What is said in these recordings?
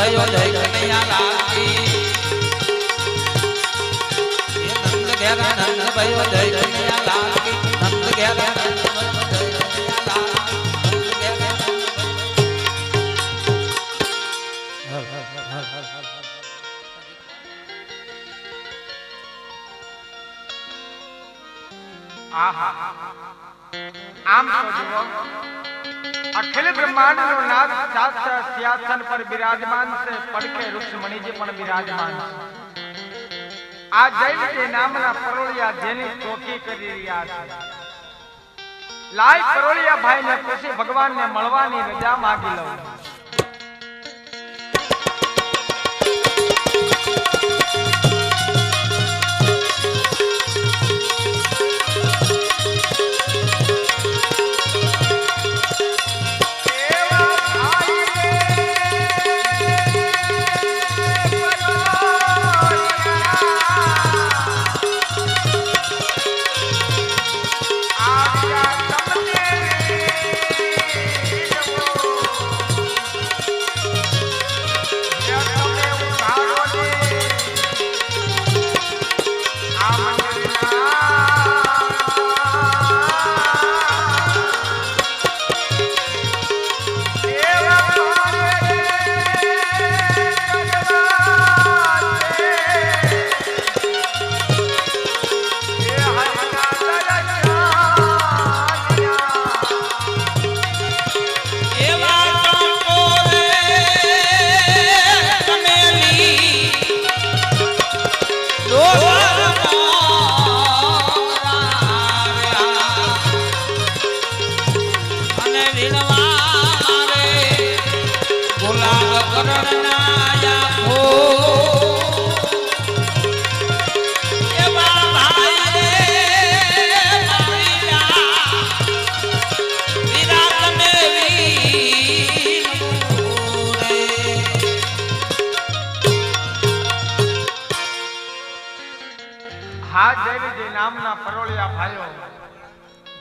ભયો કનૈયા લાલ નંદ ઘેર નંદ ભયો કનૈયા લાલ નંદ ઘેર આમ જુઓ. અખિલ બ્રહ્માંડ નો નાથ સાક્ષાત સિંહાસન પર બિરાજમાન છે. પડખે ઋષમણીજી પણ બિરાજમાન છે. આ જૈન જે નામના પરોળિયા જેની ચોકી કરી રહ્યા છે. લાય પરોળિયા ભાઈ ને પછી ભગવાન ને મળવાની રજા માગી લઉં.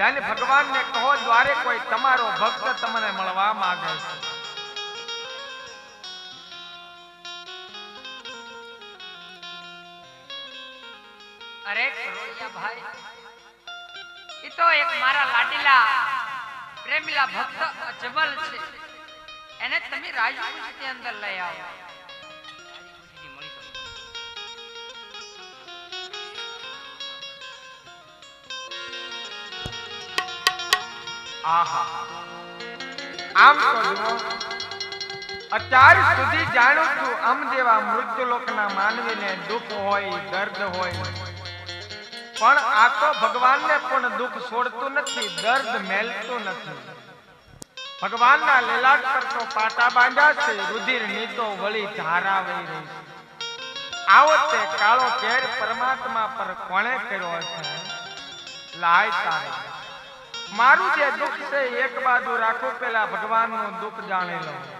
જૈન ભગવાનને કહો દ્વારે કોઈ તમારો ભક્ત તમને મળવા માંગે છે. અરે કરોડિયા ભાઈ એ તો એક મારા લાડીલા પ્રેમીલા ભક્ત અજમલ છે. એને તમે રાજપૂતની અંદર લઈ આવો. આહા. આમ તો અત્યાર સુધી જાણું છું આમ જેવા મૃત્યુ લોકના માનવીને દુઃખ હોય, દર્દ હોય. પણ આ તો ભગવાનને પણ દુઃખ છોડતું નથી, દર્દ મેલતું નથી. ભગવાનના લીલાટ પર તો પાટા બાંધ્યા છે, રુધિર નીતો વળી ધારા વહી રહી છે. આવો તે કાળો કેર પરમાત્મા પર કોણે કર્યો છે લાય તારે. મારું જે દુઃખ છે એક બાજુ રાખો પેલા ભગવાનનું દુઃખ જાણી લઉં.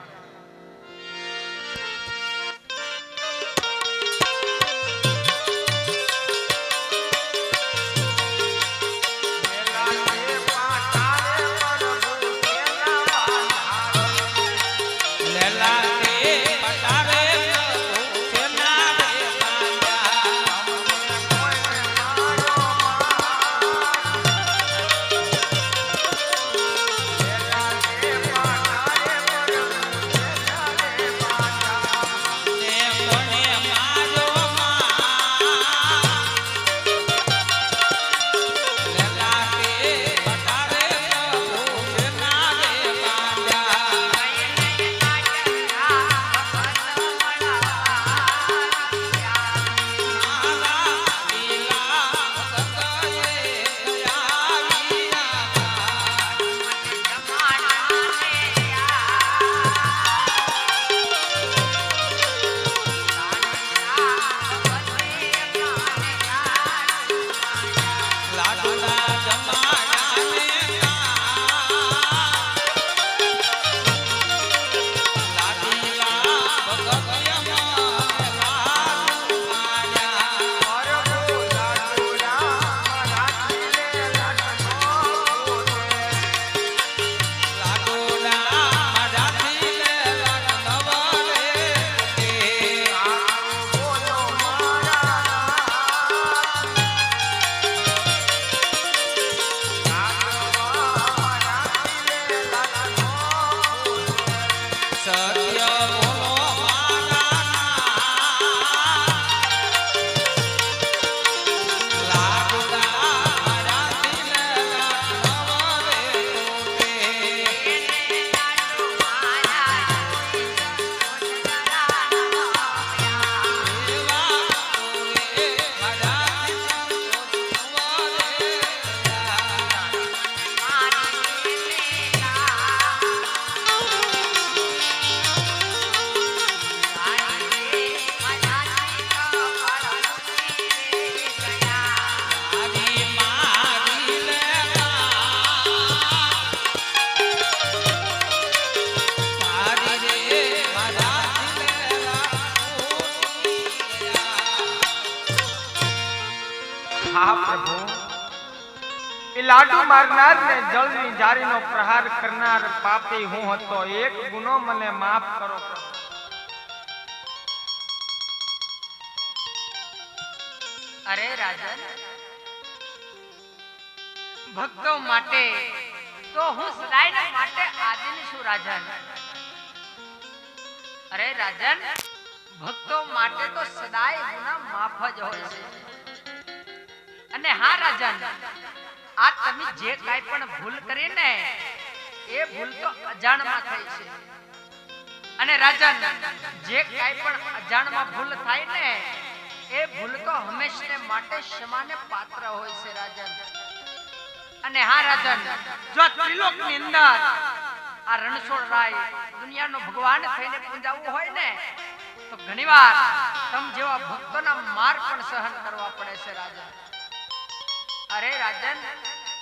લાડુ મારનાર ને જળની જારીનો પ્રહાર કરનાર પાપી હું હતો. એક ગુનો મને માફ કરો. અરે રાજન, ભક્તો માટે તો હું સદાયને માટે આદિન છું રાજન. અરે રાજન, ભક્તો માટે તો સદાય ગુના માફ જ હોય છે. અને હા, રાજન આ તમે જે કાંઈ પણ ભૂલ કરી ને એ ભૂલ તો અજાણમાં થઈ છે. અને રાજન જે કાંઈ પણ અજાણમાં ભૂલ થાય ને, એ ભૂલ તો હંમેશને માટે ક્ષમાને પાત્ર હોય છે રાજન અને હા રાજન જો ત્રિલોકની અંદર આ રણછોડ રાય દુનિયાનો ભગવાન થઈને પૂજાવવું હોય ને, તો ઘણીવાર તમ જેવા ભક્તોના માર પણ સહન કરવા પડે છે રાજન અરે રાજન,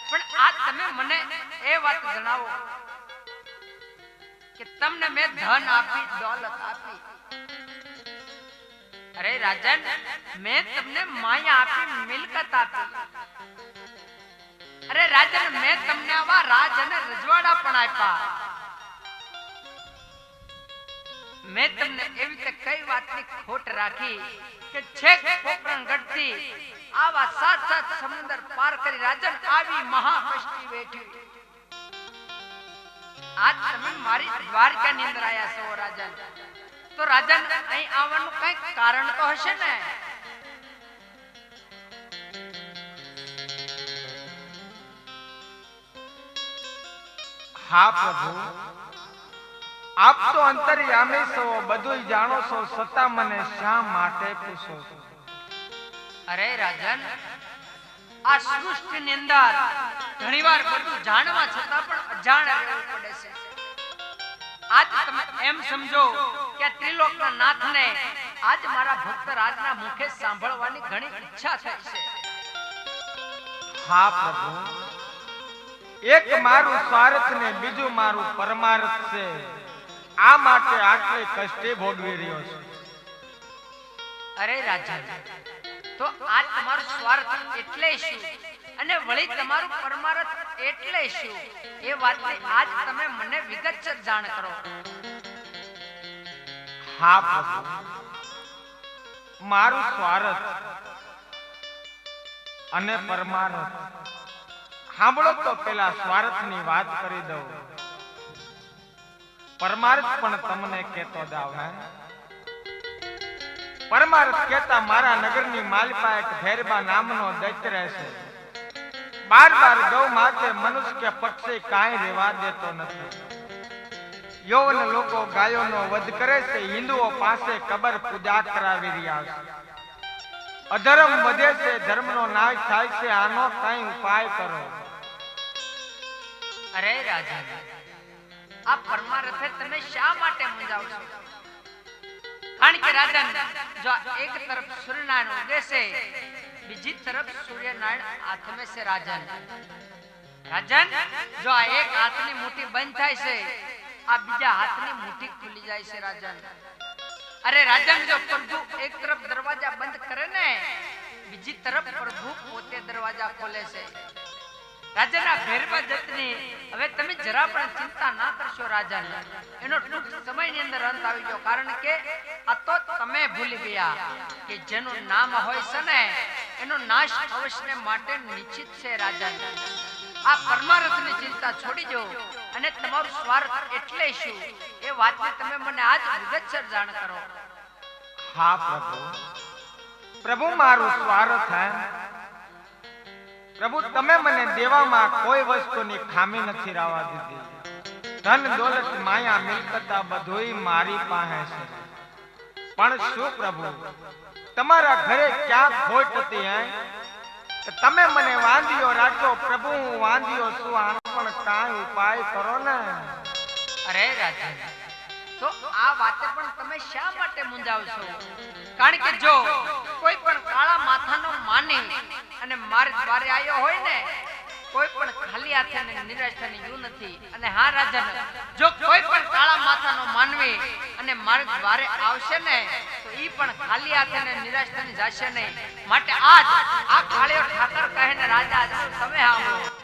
પણ આ તમે મને એ વાત જણાવો કે તમને મેં ધન આપી, દોલત આપી. અરે રાજન, મેં તમને માયા આપી, મિલકત આપી. અરે રાજન, મેં તમને આવા રાજ અને રજવાડા પણ આપ્યા. મેં તમને એવી રીતે કઈ વાતની ખોટ રાખી કે છેક પોકરણગઢથી આવા સાત સાત સમુદ્ર પાર કરી રાજન આવી મહાકષ્ટી બેઠી. આજ તમે મારી દ્વારકાની અંદર આયા છો, રાજન. તો રાજન, અહીં આવવાનું કંઈક કારણ તો હશે ને? હા, પ્રભુ. આપ તો અંતર્યામી છો બધુંય જાણો છો છતાં મને શા માટે પૂછો છો? અરે રાજન આ સૃષ્ટિની અંદર ઘણીવાર બધું જાણવા છતાં પણ અજાણ રહેવું પડે છે. આજ તમે એમ સમજો કે ત્રિલોકના નાથને આજ મારા ભક્ત રાજના મુખે સાંભળવાની ઘણી ઈચ્છા થઈ છે. હા પ્રભુ. એક મારું સ્વાર્થ ને બીજું મારું પરમાર્થ છે. આ માટે આટલે કષ્ટે ભોગવી રહ્યો છું. અરે રાજા તો આ તમારું સ્વાર્થ એટલે શું? અને વળી તમારું પરમાર્થ એટલે શું? એ વાતની આજ તમે મને વિગતસર જાણ કરો. હા પ્રભુ. મારું સ્વાર્થ અને પરમાર્થ. સાંભળો તો પેલા સ્વાર્થની વાત કરી દઉં. પરમાર્થ પણ તમને કેતો હે? પરમાર્થ કેતા મારા નગરની માલપા એક ભેરબા નામનો દૈત્ય રહેશે બાર બાર ગૌ માથે મનુષ્ય કે પક્ષી કાંઈ રેવા દેતો નથી. યૌવન લોકો ગાયોનો વધ કરે છે, હિન્દુઓ પાસે કબર પૂજા કરાવી રહ્યા છે. અધર્મ વધે છે, ધર્મનો નાશ થાય છે, આનો કઈ ઉપાય કરો. અરે રાજા આ પરમારથે તમે શા માટે મૂંઝાવ છો? કારણ કે રાજન જો એક તરફ સૂર્યનારાયણ ઉગે બીજી તરફ સૂર્યનારાયણ હાથમે છે રાજન રાજન જો આ એક હાથની મુઠ્ઠી બંધ થાય છે, આ બીજા હાથની મુઠ્ઠી ખુલી જાય છે રાજન અરે રાજન જો પ્રભુ એક તરફ દરવાજા બંધ કરે ને, બીજી તરફ પ્રભુ પોતે દરવાજા ખોલે છે. રાજાના હવે તમે જરા પણ ચિંતા ના કરશો રાજા એનો સમયની અંદર અંત આવી ગયો. કારણ કે આ તો તમે ભૂલી ગયા કે જેનું નામ હોય છે એનો નાશ અવશ્ય માટે નિશ્ચિત છે રાજા આ પરમારથની ચિંતા છોડી દો અને તમારું સ્વાર્થ એટલે શું? એ વાતની તમે મને આજ વિગતસર જાણ કરો. હા પ્રભુ. પ્રભુ, મારું સ્વાર્થ પ્રભુ, તમે મને દેવામાં કોઈ વસ્તુની ખામી નથી રાવા દીધી. ધન, દોલત, માયા, મિલકતા બધુંય મારી પાસે છે. પણ શું પ્રભુ? તમારા ઘરે ક્યાં ખોટ હતી, હે? તમે મને વાંધ્યો રાખો. પ્રભુ, હું વાંધ્યો છું, આનો પણ કાંઈ ઉપાય કરો ને. અરે, રાજા તો આ વાતે પણ તમે શા માટે મૂંઝાવ કારણ કે જો કોઈ પણ કાળા માથાનો માની અને મારે દ્વારે આવ્યો હોય ને, કોઈ પણ ખાલી હાથે નિરાશ થઈને ગયું નથી. અને હા રાજા જો કોઈ પણ કાળા માથાનો માનવી અને મારે દ્વારે આવશે ને, તો ઈ પણ ખાલી હાથે નિરાશ થઈને જશે નહીં. માટે આજ આ કાળિયો ઠાકર કહે ને રાજા, તમે આવો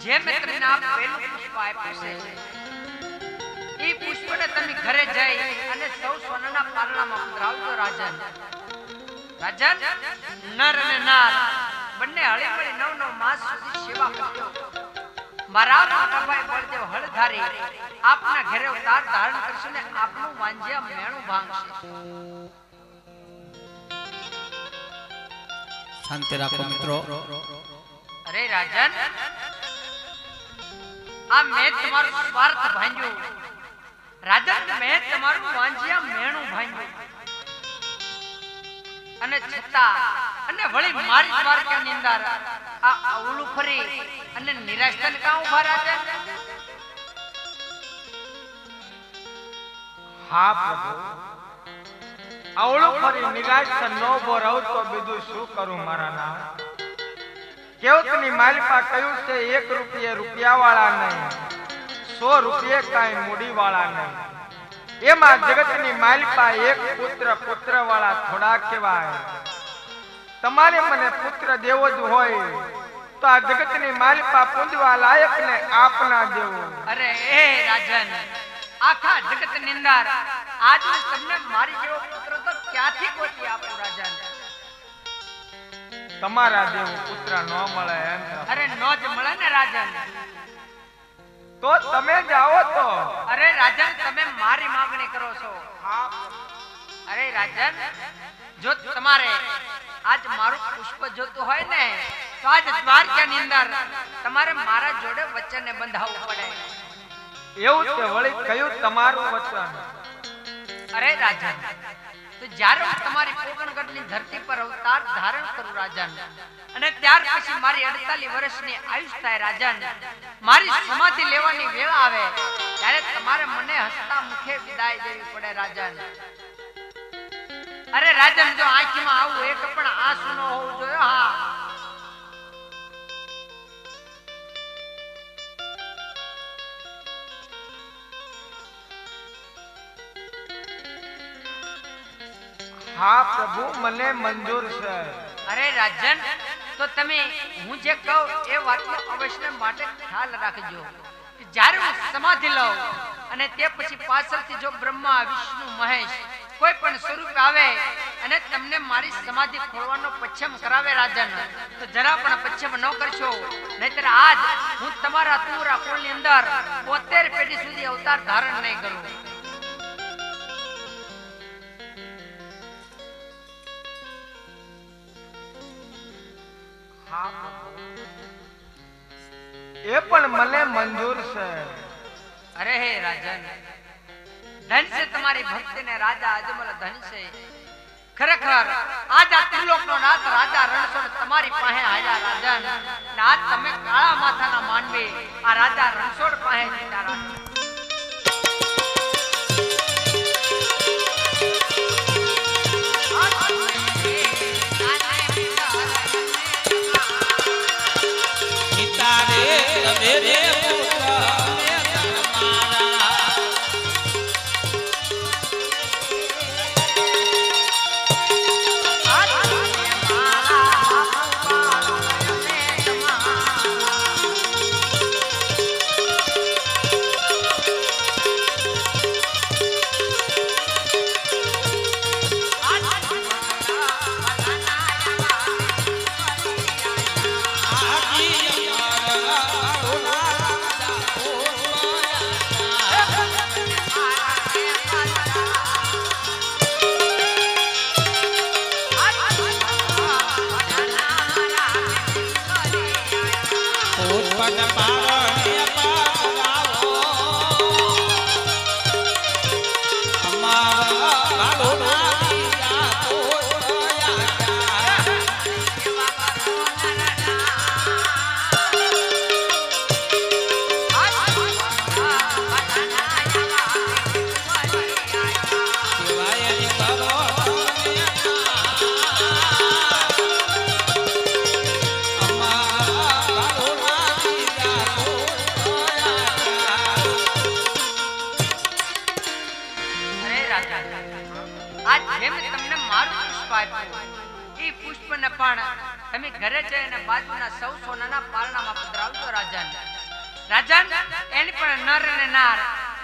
જે મેં તમને ઘરે જઈ અને સૌ સોનાના પારણામાં ઉતરાવજો રાજા રાજન નર અને નાર બંને હળી મળી નવ નવ માસ સુધી સેવા કરજો. મારા મોટાભાઈ બળદેવ હળધારી આપના ઘરે અવતાર ધારણ કરશે ને આપનું વાંજ્યા મેણું ભાંગશે. શાંતિ રાખો મિત્રો. અરે રાજન આ મેં તમારું સ્વાર્થ ભાંગ્યું. રાજન મેં તમારું વાંજ્યા મેણું ભાંગ્યું. અને છતાં અને વળી મારી દ્વારકાની અંદર આ અવળું ફરી અને નિરાશન કા ઊભા રાખે હા પ્રભુ. અવળું ફરી નિરાશન નો રહું તો બીજું શું કરું મારા નામ? કેવતની માલિપા કહ્યું છે, એક રૂપિયે રૂપિયા વાળા નહીં, સો રૂપિયે કાંઈ મૂડી વાળા નહીં. એમાં જગતની માલિપા એક પુત્ર પુત્ર વાળા થોડા કહેવાય. તમારે મને પુત્ર દેવો જ હોય તો આ જગતની માલિપા પૂંજવા લાયક ને આપના દેવો. અરે એ રાજન આખા જગતની અંદર આજ તમને મારી જેવો પુત્ર તો ક્યાંથી ગોતી આપો રાજન? તમારા દેવો પુત્ર ન મળે અરે નો જ મળે ને રાજન. તો તમે જાઓ તો. અરે રાજન તમે મારી માંગણી કરો છો. અરે રાજન જો તમારે આજ મારું પુષ્પ જોતું હોય ને તો આજ દ્વારકાની અંદર તમારે મારા જોડે વચનને બંધાવવું પડે. એવું તે વળી કયું તમારું વચન? અરે રાજા તો જ્યારે હું તમારી પોકણગઢની ધરતી પર અવતાર ધારણ કરું રાજન અને ત્યાર પછી મારી 48 વર્ષની આયુષ થાય રાજન મારી સમાધિ લેવાની વેળ આવે ત્યારે તમારે મને હસતા મુખે વિદાય દેવી પડે રાજન. અરે રાજન જો આંખમાં આવું એક પણ આંસુ ન હોવું જોઈએ? હા. હા પ્રભુ મને મંજૂર છે. અરે રાજન તો તમે હું જે કહું એ વાતનો અવશ્ય માટે ખ્યાલ રાખજો. કે જ્યારે હું સમાધિ લઉં અને તે પછી પાછળથી જો બ્રહ્મા વિષ્ણુ મહેશ કોઈ પણ સ્વરૂપ આવે અને તમને મારી સમાધિ ખોલવાનો પચ્છમ કરાવે રાજન. તો જરા પણ પચ્છમ ન કરશો. નહીતર આજ હું તમારા તુરા કુળની અંદર 72 પેઢી સુધી અવતાર ધારણ નહીં કરું. એ પણ મને મંજૂર છે. અરે હે રાજન ધન છે તમારી ભક્તિ ને રાજા અજમલ ધન છે. ખરેખર આજ આ ત્રિલોકનો નાથ રાજા રણછોડ તમારી પાસે આયા રાજન ને આજ તમે કાળા માથાના માનવી આ રાજા રણછોડ પાસે જતા ભટ પાવન રાજન. રાજન એની પણ નર અને નાર.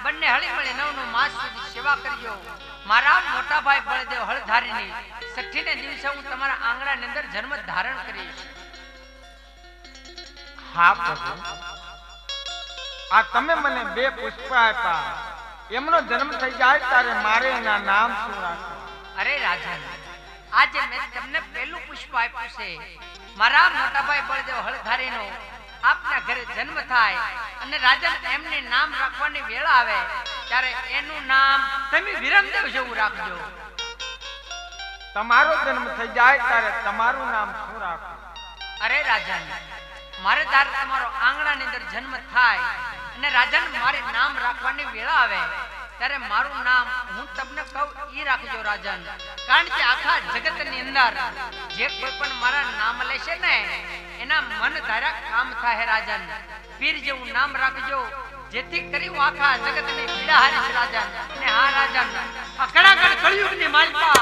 બંને હળી મળી નવનું માસ સુધી સેવા કરજો મારા મોટા ભાઈ બળદેવ હળધારીની સઠ્ઠીને દિવસે હું તમારા આંગણાની અંદર જન્મ ધારણ કરીશ. હા પ્રભુ. આ તમે મને બે પુષ્પ આપ્યા. એમનો જન્મ થઈ જાય ત્યારે મારે એના નામ શું રાખવું? અરે રાજન આજે મેં તમને પહેલું પુષ્પ આપ્યું છે. મારા મોટાભાઈ બળદેવ બળદેવ હળધારીનો આપના ઘરે જન્મ થાય અને રાજન એમને નામ રાખવાની વેળા આવે ત્યારે એનું નામ તમે વિરમદેવ જેવું રાખજો. તમારો જન્મ થઈ જાય ત્યારે તમારું નામ શું રાખો અરે રાજા મારે જ્યારે તમારો આંગણાની અંદર જન્મ થાય અને રાજન મારે નામ રાખવાની વેળા આવે ત્યારે મારું નામ હું તમને કહું ઈ રાખજો રાજન. કારણ કે આખા જગતની અંદર જે કોઈ પણ મારા નામ લેશે ને એના મન ધાર્યા કામ થાય રાજન. પીર જેવું નામ રાખજો, જેથી કરી આખા જગતની પીડા હારીશ રાજન ને હા રાજન અકડાકડ કળિયુગની માલપા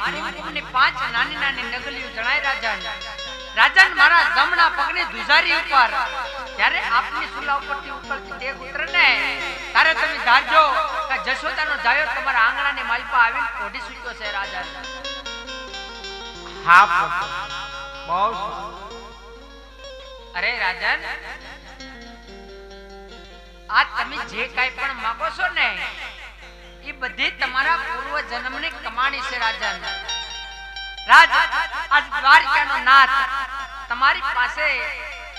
મારી કુમકુમની પાંચ નાની નાની નગલીઓ જણાય રાજન રાજન મારા જમણા પગની ધુજારી ઉપર. જ્યારે આપની સુલા ઉપરથી ઉપરથી દેગ ઉતરે ને ત્યારે તમે ધારજો કે જશોદાનો જાયો તમારા આંગણાની માલપા આવીને ઓઢી સૂક્યો છે રાજન. હા બહુ અરે રાજન આ તમે જે કાઈ પણ માંગો છો ને એ બધી તમારા પૂર્વ જન્મની કમાણી છે રાજન. રાજ આ દ્વારકાનો નાથ તમારી પાસે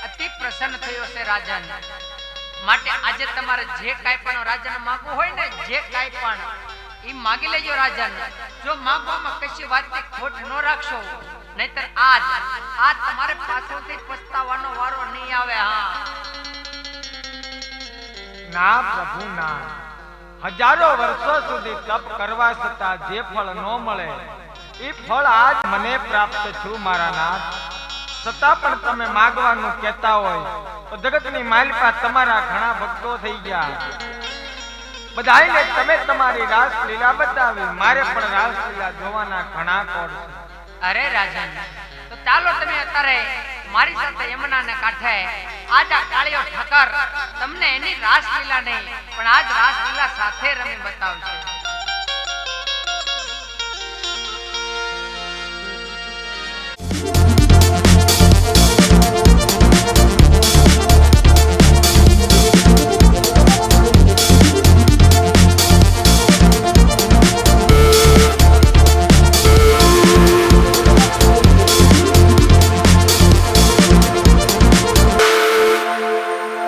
અતિ પ્રસન્ન થયો છે રાજન. માટે આજે તમારે જે કાંઈ પણ રાજન માગવું હોય ને, જે કાંઈ પણ એ માગી લેજો રાજન. જો માગવામાં કશી વાતની ખોટ ન રાખશો, નહીતર આજ, આ તમારે પાછળથી પસ્તાવાનો વારો નહીં આવે, હા. ના પ્રભુ, ના. હજારો વર્ષો સુધી તપ કરવા છતાં જે ફળ ન મળે, એ ફળ આજ મને પ્રાપ્ત છું મારા નાથ. છતાં પણ તમે માગવાનું કહેતા હોય, તો જગતની માલિકા તમારા ઘણા ભક્તો થઈ ગયા. બધાને તમે તમારી રાસલીલા બતાવી, મારે પણ રાસલીલા જોવાના ઘણા કોડ છે. અરે રાજન, તો ચાલો તમે અત્યારે મારી સાથે યમુનાને કાંઠે આજ કાળિયો ઠાકર તમને એની રાસલીલા નહીં, પણ આજ રાસલીલા સાથે રમી બતાવશે